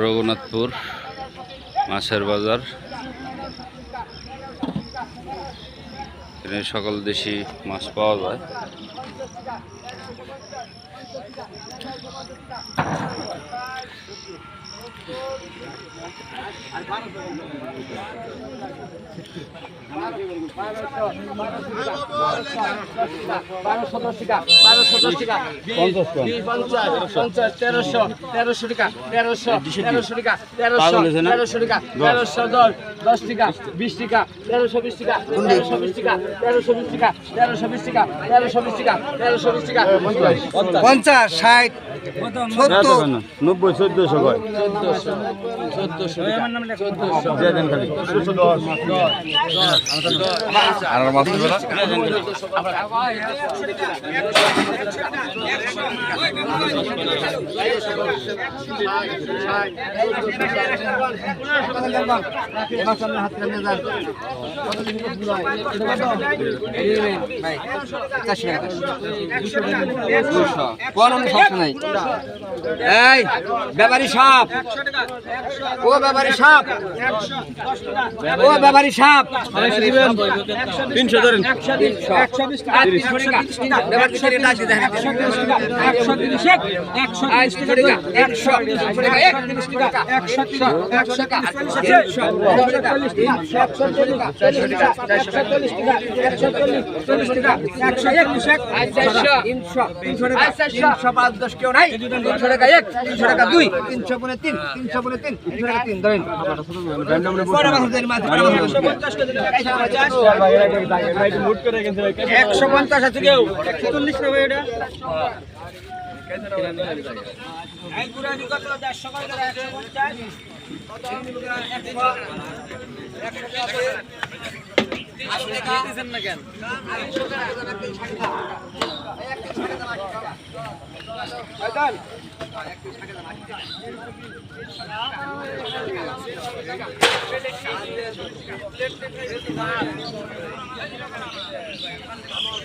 রঘুনাথপুর মাছের বাজার। এখানে সকল দেশি মাছ পাওয়া যায়। বারোশো দশ টাকা বারোশো দশ টাকা পঞ্চাশ পঞ্চাশ তেরোশো তেরোশো টাকা তেরোশো তেরোশো টাকা তেরোশো তেরোশো টাকা তেরোশো দশ দশ টাকা বিশ টাকা তেরোশো বিশ টাকা তেরোশো বিশ টাকা তেরোশো বিশ টাকা তেরোশো বিশ টাকা তেরোশো বিশ টাকা পঞ্চাশ, ষাট নব্বই চোদ্দশো কয়? চোদ্দশো চোদ্দশো টাকা চোদ্দশো দিয়ে দেন খালি দুশো দশ আর মাছ এই ব্যাপারী সাপ। ও ব্যাপারী সাপ। ও ব্যাপারী সাপ। তিনশো ধরেন। দশ কেউ নাই তিনশো টাকা। এক তিনশো টাকা দুই তিনশো পনে তিন তিনশো পনে তিন তিনশো টাকা তিন ধরেন একশো পঞ্চাশ আছে কেউ? একশো চল্লিশ নেবে এটা। আসলে কেন